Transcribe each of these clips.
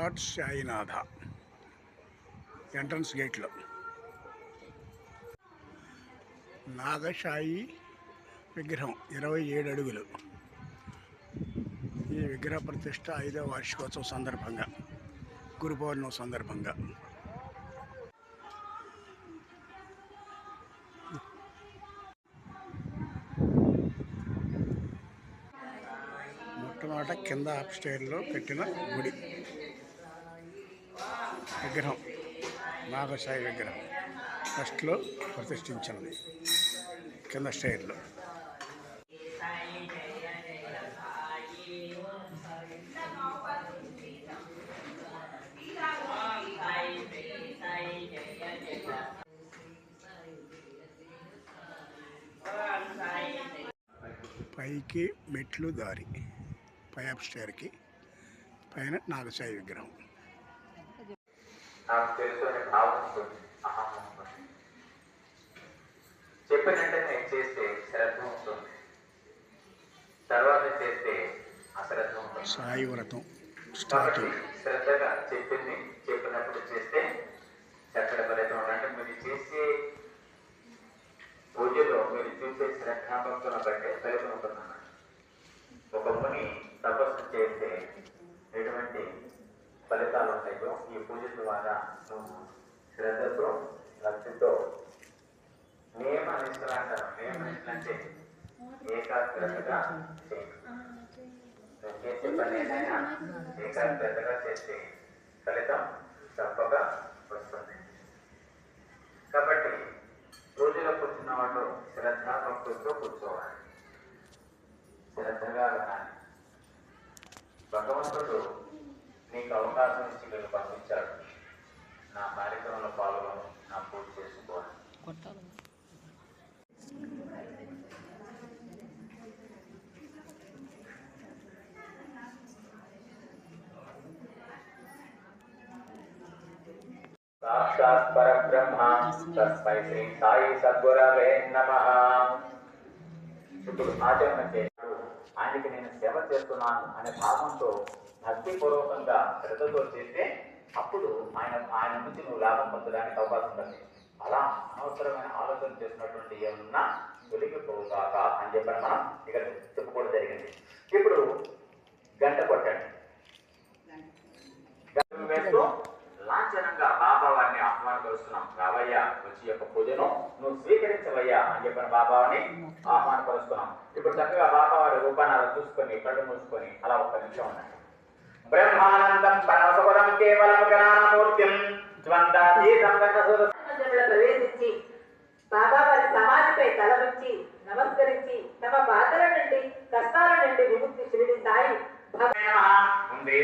Lord Sainatha entrance గేట్లో. నాగశాయి విగ్రహం ఇరవై ఏడు అడుగులు. ఈ విగ్రహ ప్రతిష్ట ఐదవ వార్షికోత్సవం సందర్భంగా గురు పౌర్ణమి సందర్భంగా. మొట్టమొదట కింద అప్ స్టైర్లో పెట్టిన గుడి. విగ్రహం నాగసాయి విగ్రహం ఫస్ట్లో ప్రతిష్ఠించినది కింద స్టైర్లో పైకి మెట్లు దారి పై అప్ స్టైర్కి పైన నాగసాయి విగ్రహం. నాకు తెలుసు అనే భావం ఉంటుంది అహం ఉంటుంది. చెప్పిన వెంటనే చేస్తే శ్రద్ధ ఉంటుంది తర్వాత చేస్తే అశ్రద్ధ ఉంటుంది సాయి వ్రతం శ్రద్ధగా చెప్పింది చెప్పినప్పుడు చేస్తే చక్కటి ఫలితం. అంటే మీరు చేసే పూజలో మీరు చూసే శ్రద్ధాభక్తులను బట్టే ఫలితం ఉంటుందన్నమాట ఒక ముని తపస్సు చేస్తే ఎటువంటి ఫలితాలు ఉంటాయో నువ్వు శ్రద్ధతో భక్తితో నియమ నిష్ఠలు అంటారు నియమ నిష్ఠలు అంటే ఏకాగ్రతగా చేసే పని ఏదైనా ఏకాగ్రతగా చేస్తే ఫలితం తప్పగా వస్తుంది. కాబట్టి పూజలో కూర్చున్న వాళ్ళు శ్రద్ధాభక్తులతో కూర్చోవాలి. శ్రద్ధగా వినాలి. భగవంతుడు నీకు అవకాశం ఇచ్చి నేను పంపించాడు. నా కార్యక్రమంలో పాల్గొని నా పూజ చేసుకోవాలి సాక్షాత్ పరబ్రహ్మ తస్మై శ్రీ సాయి సద్గురవే నమ. ఇప్పుడు ఆచరణ చేశాడు ఆయనకి నేను సేవ చేస్తున్నాను అనే భావంతో భక్తిపూర్వకంగా శ్రద్ధతో చేస్తే అప్పుడు ఆయన ఆయన నుంచి నువ్వు లాభం పొందడానికి అవకాశం ఉంటుంది అలా అనవసరమైన ఆలోచన చేసినటువంటి ఏమన్నా తొలగిపోగాక అని చెప్పి మనం ఇక్కడ చెప్పుకోవడం జరిగింది. ఇప్పుడు గంట కొట్టండి. వేస్తూ లాంఛనంగా బాబా వారిని ఆహ్వానపరుస్తున్నాం రావయ్యా వచ్చి యొక్క పూజను నువ్వు స్వీకరించవయ్యా అని చెప్పిన బాబాని ఆహ్వానపరుస్తున్నాం ఇప్పుడు చక్కగా బాబా వారి రూపాన్ని అలా చూసుకొని కళ్ళు మూసుకొని అలా ఒక్క నిమిషం ఉన్నాయి బ్రహ్మానందం పరమసుపదం ప్రవేశించి బాబా వారి సమాధిపై తల ఉంచి నమస్కరించి తమ బాధల నుండి కష్టాల నుండి విముక్తి షిరిడి సాయి భగ- ఉందే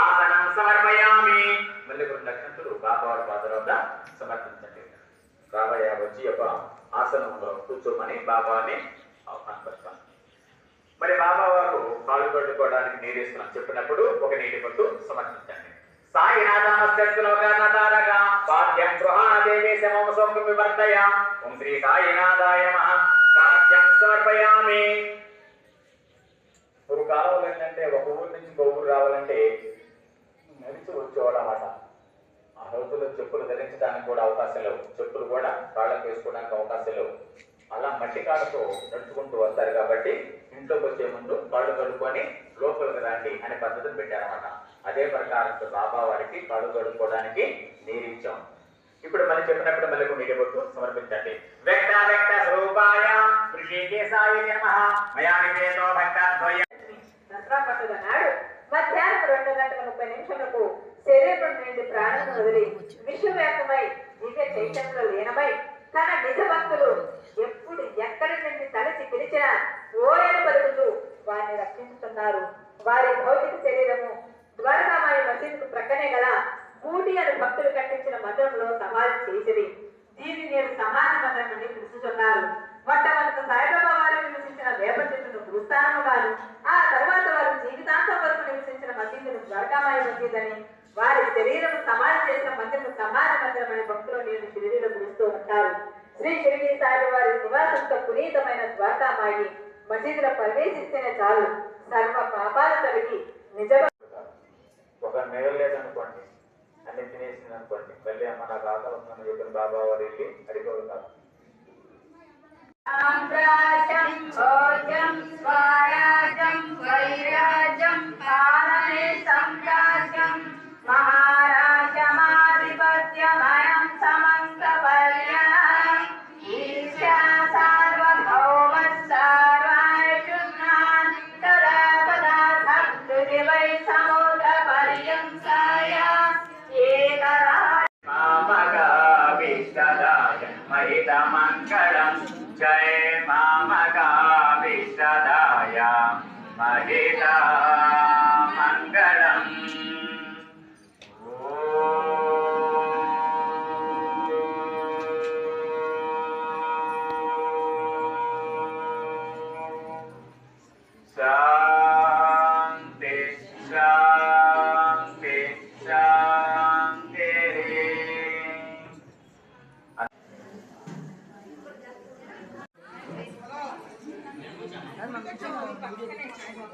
ఆసనం సమర్పయామి మళ్ళీ కొన్ని లక్షణులు బాబావారి పాదల వద్ద సమర్పించండి రాబోయే వచ్చి యొక్క ఆసనంలో కూర్చోమని బాబాని ఆహ్వానపడతాను మరి బాబా వారు కాళ్ళు కట్టుకోవడానికి నీరు ఇస్తున్నాం చెప్పినప్పుడు ఒక నీటి పట్టు సమర్పించండి సాయి నాదామస్లోకారగా పాద్యం గృహాదేవి శమం సౌఖ్యం వివర్తయ ఓం శ్రీ సాయినాథాయ నమః పాద్యం సమర్పయామి ఒక కాలంలో ఏంటంటే ఒక ఊరు నుంచి ఇంకో ఊరు రావాలంటే నడిచి వచ్చేవాడు అన్నమాట ఆ రోజుల్లో చెప్పులు ధరించడానికి కూడా అవకాశం లేవు చెప్పులు కూడా కాళ్ళకు వేసుకోవడానికి అవకాశం లేవు అలా మట్టి కాళ్ళతో నడుచుకుంటూ వస్తారు కాబట్టి ఇంట్లోకి వచ్చే ముందు కాళ్ళు కడుక్కొని లోపలికి రండి అనే పద్ధతిని పెట్టారన్నమాట అదే ప్రకారం బాబా వారికి కాళ్ళు కడుక్కోవడానికి నీరు ఇచ్చాం ఇప్పుడు మళ్ళీ చెప్పినప్పుడు మళ్ళీ నీటి బొట్టు సమర్పించండి. వ్యక్త వ్యక్త స్వరూపాయ ఋషికేశాయ నమః. మయా నివేదో భక్తాద్వయ దసరా పండుగ నాడు మధ్యాహ్నం రెండు గంటల ముప్పై నిమిషములకు శరీరం నుండి ప్రాణం వదిలి విశ్వవ్యాప్తమై దివ్య చైతన్యంలో లీనమై తన నిజ సమాధి దీన్ని నేను సమాన మందిరం అని పిలుచుతున్నారు మొట్టమొదటి సాయిబాబా వారు నివసించిన వేప చెట్టును గురుస్థానముగాను ఆ తర్వాత వారు జీవితాంతం వరకు నివసించిన మసీదును ద్వారకామాయ మసీద్ అని వారి శరీరం సమాధి చేసిన మందిరం సమాన మందిరం అనే భక్తులు నేను షిరిడిలో పిలుస్తూ ఉంటారు శ్రీ షిరిడి సాయి వారి నివాసంతో పునీతమైన ద్వారకామాయి మసీదులో ప్రవేశిస్తేనే చాలు. సర్వ పాపాలు కలిగి నిజ ఒక మిగలేదు అనుకోండి అన్ని తినేసింది అనుకోండి. మళ్ళీ అమ్మ నాకు ఆకలి ఉందని చెప్పిన బాబా వారు వెళ్ళి అడిగలుగుతారు సామ్రాజ్యం భోజ్యం Yeah. Uh... 这个叫什么？